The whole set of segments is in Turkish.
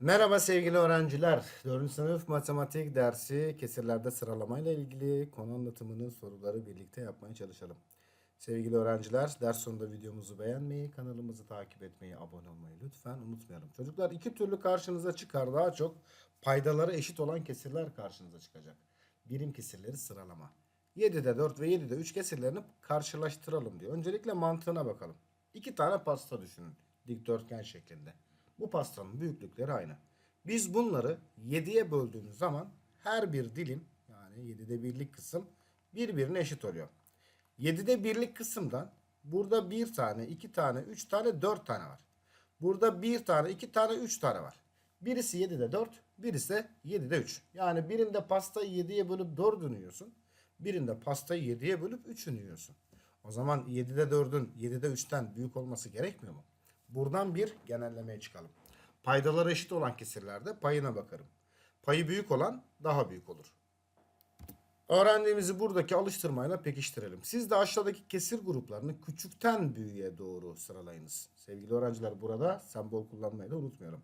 Merhaba sevgili öğrenciler. 4. sınıf matematik dersi kesirlerde sıralamayla ilgili konu anlatımını soruları birlikte yapmaya çalışalım. Sevgili öğrenciler, ders sonunda videomuzu beğenmeyi, kanalımızı takip etmeyi, abone olmayı lütfen unutmayalım. Çocuklar iki türlü karşınıza çıkar. Daha çok paydaları eşit olan kesirler karşınıza çıkacak. Birim kesirleri sıralama. 7'de 4 ve 7'de 3 kesirlerini karşılaştıralım diyor. Öncelikle mantığına bakalım. İki tane pasta düşünün dikdörtgen şeklinde. Bu pastanın büyüklükleri aynı. Biz bunları 7'ye böldüğümüz zaman her bir dilim yani 7'de birlik kısım birbirine eşit oluyor. 7'de birlik kısımdan burada bir tane, iki tane, üç tane, dört tane var. Burada bir tane, iki tane, üç tane var. Birisi 7'de 4, birisi de 7'de 3. Yani birinde pastayı 7'ye bölüp 4'ünü yiyorsun. Birinde pastayı 7'ye bölüp 3'ünü yiyorsun. O zaman 7'de 4'ün 7'de 3'ten büyük olması gerekmiyor mu? Buradan bir genellemeye çıkalım. Paydaları eşit olan kesirlerde payına bakarım. Payı büyük olan daha büyük olur. Öğrendiğimizi buradaki alıştırmayla pekiştirelim. Siz de aşağıdaki kesir gruplarını küçükten büyüğe doğru sıralayınız. Sevgili öğrenciler burada sembol kullanmayı da unutmayalım.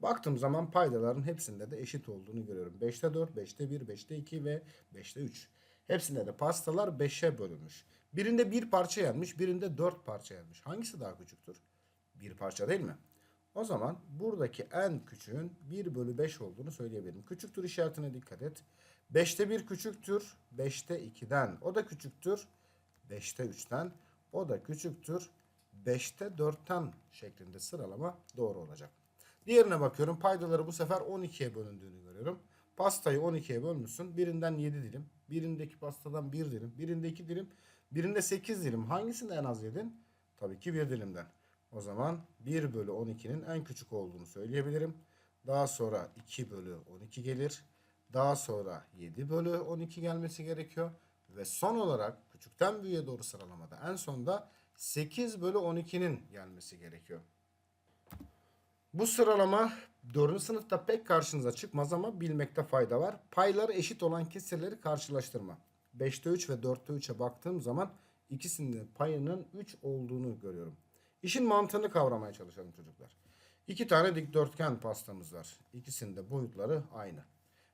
Baktığım zaman paydaların hepsinde de eşit olduğunu görüyorum. 5'te 4, 5'te 1, 5'te 2 ve 5'te 3. Hepsinde de pastalar 5'e bölünmüş. Birinde bir parça yenmiş, birinde 4 parça yenmiş. Hangisi daha küçüktür? Bir parça değil mi? O zaman buradaki en küçüğün 1 bölü 5 olduğunu söyleyebilirim. Küçüktür işaretine dikkat et. 5'te 1 küçüktür 5'te 2'den. O da küçüktür 5'te 3'ten. O da küçüktür 5'te 4'ten şeklinde sıralama doğru olacak. Diğerine bakıyorum. Paydaları bu sefer 12'ye bölündüğünü görüyorum. Pastayı 12'ye bölmüşsün. Birinden 7 dilim. Birindeki pastadan 1 dilim. Birinde 2 dilim. Birinde 8 dilim. Hangisinde en az yedin? Tabii ki 1 dilimden. O zaman 1 bölü 12'nin en küçük olduğunu söyleyebilirim. Daha sonra 2 bölü 12 gelir. Daha sonra 7 bölü 12 gelmesi gerekiyor. Ve son olarak küçükten büyüğe doğru sıralamada en sonda 8 bölü 12'nin gelmesi gerekiyor. Bu sıralama 4. sınıfta pek karşınıza çıkmaz ama bilmekte fayda var. Payları eşit olan kesirleri karşılaştırma. 5'te 3 ve 4'te 3'e baktığım zaman ikisinin payının 3 olduğunu görüyorum. İşin mantığını kavramaya çalışalım çocuklar. İki tane dikdörtgen pastamız var. İkisinde boyutları aynı.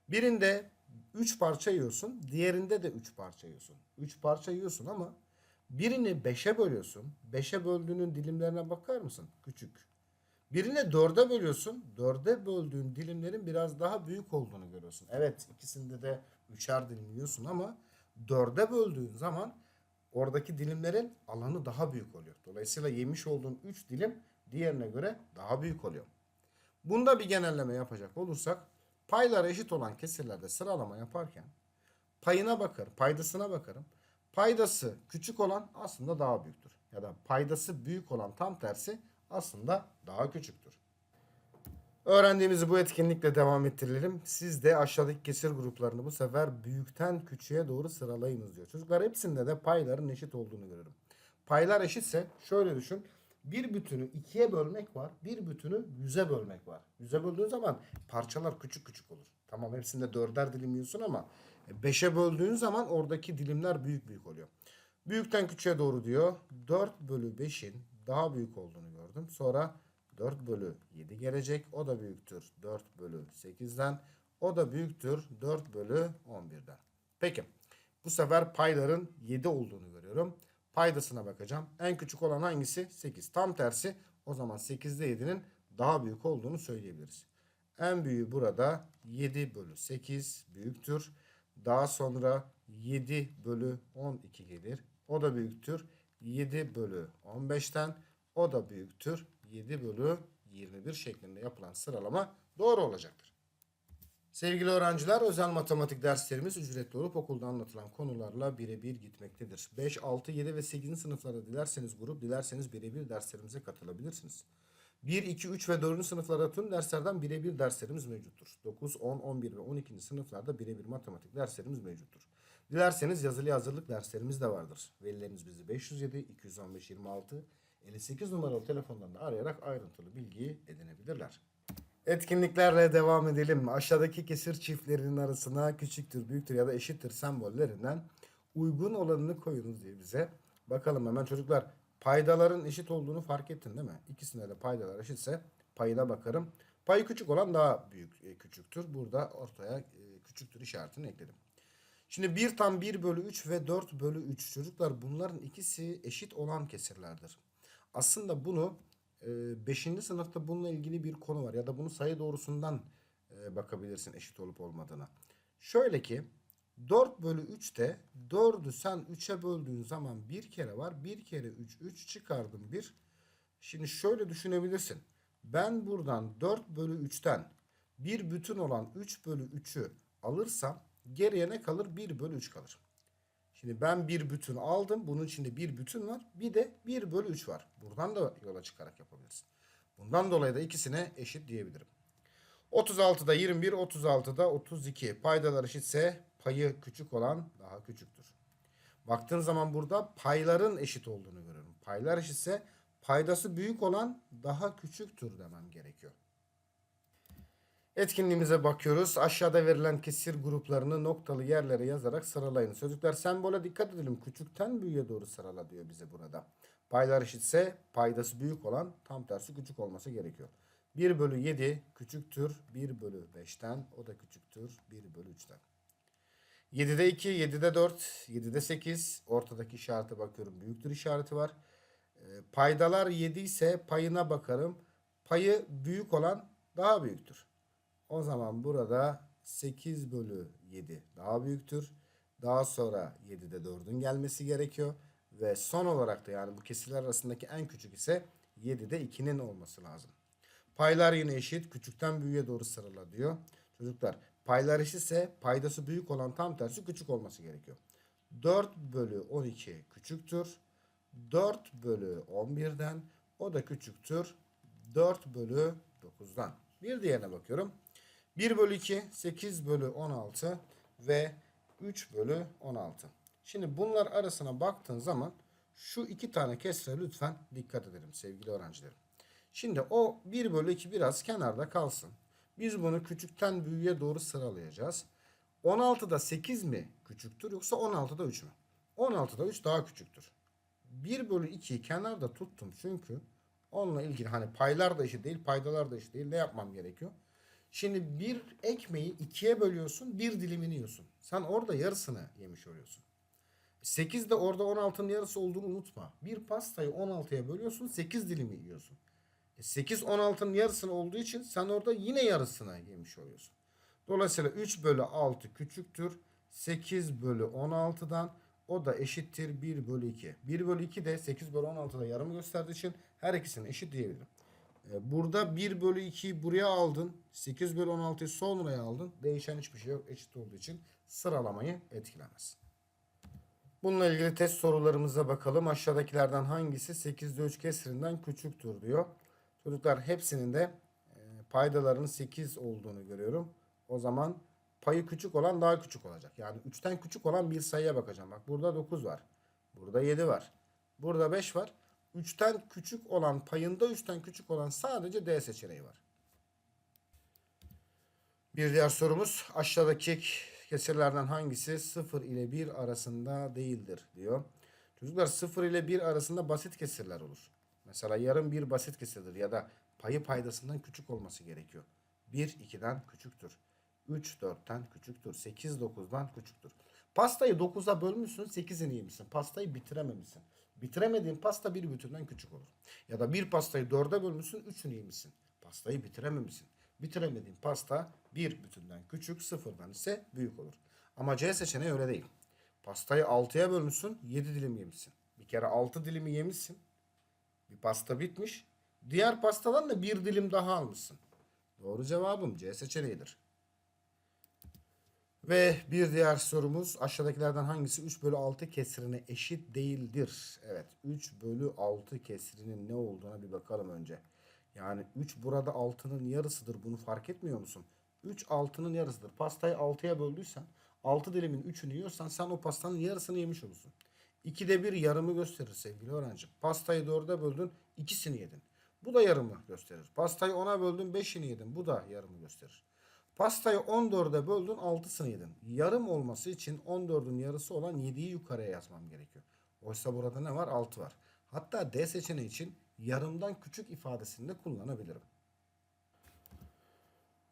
Birinde 3 parça yiyorsun, diğerinde de 3 parça yiyorsun. 3 parça yiyorsun ama birini 5'e bölüyorsun. 5'e böldüğünün dilimlerine bakar mısın? Küçük. Birini 4'e bölüyorsun. 4'e böldüğün dilimlerin biraz daha büyük olduğunu görüyorsun. Evet ikisinde de 3'er dilim yiyorsun ama 4'e böldüğün zaman oradaki dilimlerin alanı daha büyük oluyor. Dolayısıyla yemiş olduğun 3 dilim diğerine göre daha büyük oluyor. Bunda bir genelleme yapacak olursak paylar eşit olan kesirlerde sıralama yaparken payına bakar, paydasına bakarım. Paydası küçük olan aslında daha büyüktür. Ya da paydası büyük olan tam tersi aslında daha küçüktür. Öğrendiğimizi bu etkinlikle devam ettirelim. Siz de aşağıdaki kesir gruplarını bu sefer büyükten küçüğe doğru sıralayınız diyor. Çocuklar hepsinde de payların eşit olduğunu görüyorum. Paylar eşitse şöyle düşün. Bir bütünü ikiye bölmek var. Bir bütünü yüze bölmek var. Yüze böldüğün zaman parçalar küçük küçük olur. Tamam hepsinde dörder dilim yiyorsun ama e, beşe böldüğün zaman oradaki dilimler büyük büyük oluyor. Büyükten küçüğe doğru diyor. 4 bölü 5'in daha büyük olduğunu gördüm. Sonra 4 bölü 7 gelecek. O da büyüktür 4 bölü 8'den. O da büyüktür 4 bölü 11'den. Peki. Bu sefer payların 7 olduğunu görüyorum. Paydasına bakacağım. En küçük olan hangisi? 8. Tam tersi. O zaman 8'de 7'nin daha büyük olduğunu söyleyebiliriz. En büyüğü burada 7 bölü 8 büyüktür. Daha sonra 7 bölü 12 gelir. O da büyüktür. 7 bölü 15'ten o da büyüktür. 7 bölü 21 şeklinde yapılan sıralama doğru olacaktır. Sevgili öğrenciler özel matematik derslerimiz ücretli olup okulda anlatılan konularla birebir gitmektedir. 5, 6, 7 ve 8. sınıflarda dilerseniz grup dilerseniz birebir derslerimize katılabilirsiniz. 1, 2, 3 ve 4. sınıflarda tüm derslerden birebir derslerimiz mevcuttur. 9, 10, 11 ve 12. sınıflarda birebir matematik derslerimiz mevcuttur. Dilerseniz yazılı hazırlık derslerimiz de vardır. Velileriniz bizi 507 215 26 58 numaralı telefondan da arayarak ayrıntılı bilgiyi edinebilirler. Etkinliklerle devam edelim. Aşağıdaki kesir çiftlerinin arasına küçüktür, büyüktür ya da eşittir sembollerinden uygun olanını koyunuz diye bize. Bakalım hemen çocuklar paydaların eşit olduğunu fark ettin değil mi? İkisinde de paydalar eşitse payına bakarım. Payı küçük olan daha büyük e, küçüktür. Burada ortaya e, küçüktür işaretini ekledim. Şimdi 1 tam 1 bölü 3 ve 4 bölü 3 çocuklar bunların ikisi eşit olan kesirlerdir. Aslında bunu 5. sınıfta bununla ilgili bir konu var ya da bunu sayı doğrusundan e, bakabilirsin eşit olup olmadığına. Şöyle ki 4 bölü 3'te 4'ü sen 3'e böldüğün zaman bir kere var. Bir kere 3, 3 çıkardım 1. Şimdi şöyle düşünebilirsin. Ben buradan 4 bölü 3'ten bir bütün olan 3 bölü 3'ü alırsam geriye ne kalır? 1 bölü 3 kalır. Şimdi ben bir bütün aldım. Bunun içinde bir bütün var. Bir de 1 bölü 3 var. Buradan da yola çıkarak yapabilirsin. Bundan dolayı da ikisine eşit diyebilirim. 36'da 21, 36'da 32. Paydalar eşitse payı küçük olan daha küçüktür. Baktığın zaman burada payların eşit olduğunu görüyorum. Paylar eşitse paydası büyük olan daha küçüktür demem gerekiyor. Etkinliğimize bakıyoruz. Aşağıda verilen kesir gruplarını noktalı yerlere yazarak sıralayın. Çocuklar sembole dikkat edelim. Küçükten büyüğe doğru sırala diyor bize burada. Paylar eşitse paydası büyük olan tam tersi küçük olması gerekiyor. 1 bölü 7 küçüktür 1 bölü 5'ten. O da küçüktür 1 bölü 3'ten. 7'de 2, 7'de 4, 7'de 8. Ortadaki işarete bakıyorum. Büyüktür işareti var. E, paydalar 7 ise payına bakarım. Payı büyük olan daha büyüktür. O zaman burada 8 bölü 7 daha büyüktür. Daha sonra 7'de 4'ün gelmesi gerekiyor. Ve son olarak da yani bu kesirler arasındaki en küçük ise 7'de 2'nin olması lazım. Paylar yine eşit. Küçükten büyüğe doğru sırala diyor. Çocuklar paylar eşitse paydası büyük olan tam tersi küçük olması gerekiyor. 4 bölü 12 küçüktür. 4 bölü 11'den o da küçüktür. 4 bölü 9'dan. Bir diğerine bakıyorum. 1 bölü 2 8 bölü 16 ve 3 bölü 16. Şimdi bunlar arasına baktığın zaman şu iki tane kesre lütfen dikkat edelim sevgili öğrencilerim. Şimdi o 1 bölü 2 biraz kenarda kalsın. Biz bunu küçükten büyüğe doğru sıralayacağız. 16'da 8 mi küçüktür yoksa 16'da 3 mü? 16'da 3 daha küçüktür. 1 bölü 2'yi kenarda tuttum çünkü onunla ilgili hani paylar da eşit değil paydalar da eşit değil ne yapmam gerekiyor? Şimdi bir ekmeği ikiye bölüyorsun bir dilimini yiyorsun. Sen orada yarısını yemiş oluyorsun. 8 de orada 16'nın yarısı olduğunu unutma. Bir pastayı 16'ya bölüyorsun 8 dilimi yiyorsun. 8 16'nın yarısını olduğu için sen orada yine yarısını yemiş oluyorsun. Dolayısıyla 3 bölü 6 küçüktür. 8 bölü 16'dan o da eşittir 1 bölü 2. 1 bölü 2 de 8 bölü 16'da yarım gösterdiği için her ikisini eşit diyebilirim. Ee, Burada 1 bölü 2'yi buraya aldın. 8 bölü 16'yı sonraya aldın. Değişen hiçbir şey yok. Eşit olduğu için sıralamayı etkilemez. Bununla ilgili test sorularımıza bakalım. Aşağıdakilerden hangisi 8'de 3 kesirinden küçüktür diyor. Çocuklar hepsinin de e, paydalarının 8 olduğunu görüyorum. O zaman payı küçük olan daha küçük olacak. Yani 3'ten küçük olan bir sayıya bakacağım. Bak burada 9 var. Burada 7 var. Burada 5 var. 3'ten küçük olan payında 3'ten küçük olan sadece D seçeneği var. Bir diğer sorumuz aşağıdaki kesirlerden hangisi 0 ile 1 arasında değildir diyor. Çocuklar 0 ile 1 arasında basit kesirler olur. Mesela yarım bir basit kesirdir ya da payı paydasından küçük olması gerekiyor. 1 2'den küçüktür. 3 4'ten küçüktür. 8 9'dan küçüktür. Pastayı 9'a bölmüşsün 8'ini yemişsin. Pastayı bitirememişsin. Bitiremediğin pasta bir bütünden küçük olur. Ya da bir pastayı 4'e bölmüşsün 3'ünü yemişsin. Pastayı bitirememişsin. Bitiremediğin pasta bir bütünden küçük sıfırdan ise büyük olur. Ama C seçeneği öyle değil. Pastayı 6'ya bölmüşsün 7 dilim yemişsin. Bir kere 6 dilimi yemişsin. Bir pasta bitmiş. Diğer pastadan da bir dilim daha almışsın. Doğru cevabım C seçeneğidir. Ve bir diğer sorumuz aşağıdakilerden hangisi 3 bölü 6 kesirine eşit değildir? Evet 3 bölü 6 kesirinin ne olduğuna bir bakalım önce. Yani 3 burada 6'nın yarısıdır bunu fark etmiyor musun? 3 6'nın yarısıdır. Pastayı 6'ya böldüysen 6 dilimin 3'ünü yiyorsan sen o pastanın yarısını yemiş olursun. 2'de 1 yarımı gösterir sevgili öğrenci. Pastayı 4'e böldün ikisini yedin. Bu da yarımı gösterir. Pastayı 10'a böldün 5'ini yedin. Bu da yarımı gösterir. Pastayı 14'e böldün 6'sını yedin. Yarım olması için 14'ün yarısı olan 7'yi yukarıya yazmam gerekiyor. Oysa burada ne var? 6 var. Hatta D seçeneği için yarımdan küçük ifadesini de kullanabilirim.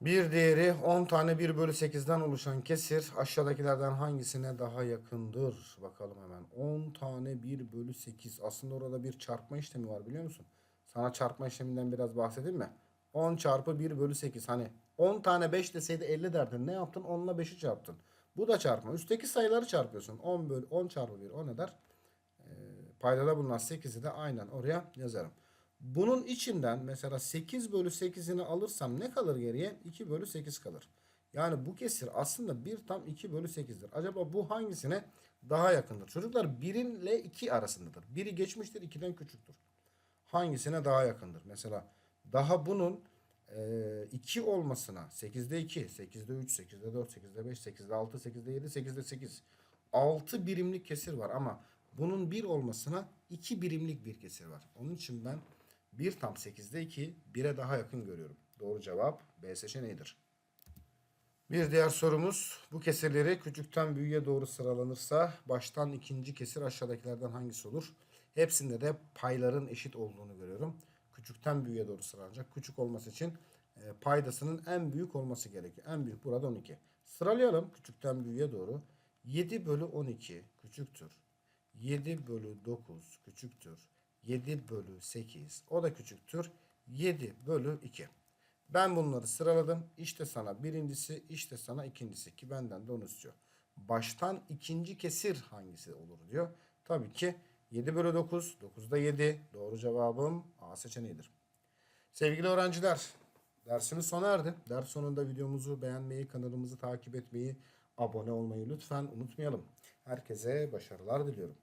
Bir diğeri 10 tane 1 bölü 8'den oluşan kesir aşağıdakilerden hangisine daha yakındır? Bakalım hemen. 10 tane 1 bölü 8. Aslında orada bir çarpma işlemi var biliyor musun? Sana çarpma işleminden biraz bahsedeyim mi? 10 çarpı 1 bölü 8. Hani 10 tane 5 deseydi 50 derdin. Ne yaptın? 10 ile 5'i çarptın. Bu da çarpma. Üstteki sayıları çarpıyorsun. 10 bölü 10 çarpı 1 o ne der? Ee, paydada bulunan 8'i de aynen oraya yazarım. Bunun içinden mesela 8 bölü 8'ini alırsam ne kalır geriye? 2 bölü 8 kalır. Yani bu kesir aslında 1 tam 2 bölü 8'dir. Acaba bu hangisine daha yakındır? Çocuklar 1 ile 2 arasındadır. 1'i geçmiştir 2'den küçüktür. Hangisine daha yakındır? Mesela daha bunun 2 olmasına 8'de 2, 8'de 3, 8'de 4, 8'de 5, 8'de 6, 8'de 7, 8'de 8. 6 birimlik kesir var ama bunun 1 olmasına 2 birimlik bir kesir var. Onun için ben 1 tam 8'de 2 1'e daha yakın görüyorum. Doğru cevap B seçeneğidir. Bir diğer sorumuz bu kesirleri küçükten büyüğe doğru sıralanırsa baştan ikinci kesir aşağıdakilerden hangisi olur? Hepsinde de payların eşit olduğunu görüyorum. Küçükten büyüğe doğru sıralanacak. Küçük olması için e, paydasının en büyük olması gerekiyor. En büyük burada 12. Sıralayalım küçükten büyüğe doğru. 7 bölü 12 küçüktür. 7 bölü 9 küçüktür. 7 bölü 8 o da küçüktür. 7 bölü 2. Ben bunları sıraladım. İşte sana birincisi, işte sana ikincisi ki benden de onu istiyor. Baştan ikinci kesir hangisi olur diyor. Tabii ki 7 bölü 9, 9'da 7. Doğru cevabım A seçeneğidir. Sevgili öğrenciler, dersimiz sona erdi. Ders sonunda videomuzu beğenmeyi, kanalımızı takip etmeyi, abone olmayı lütfen unutmayalım. Herkese başarılar diliyorum.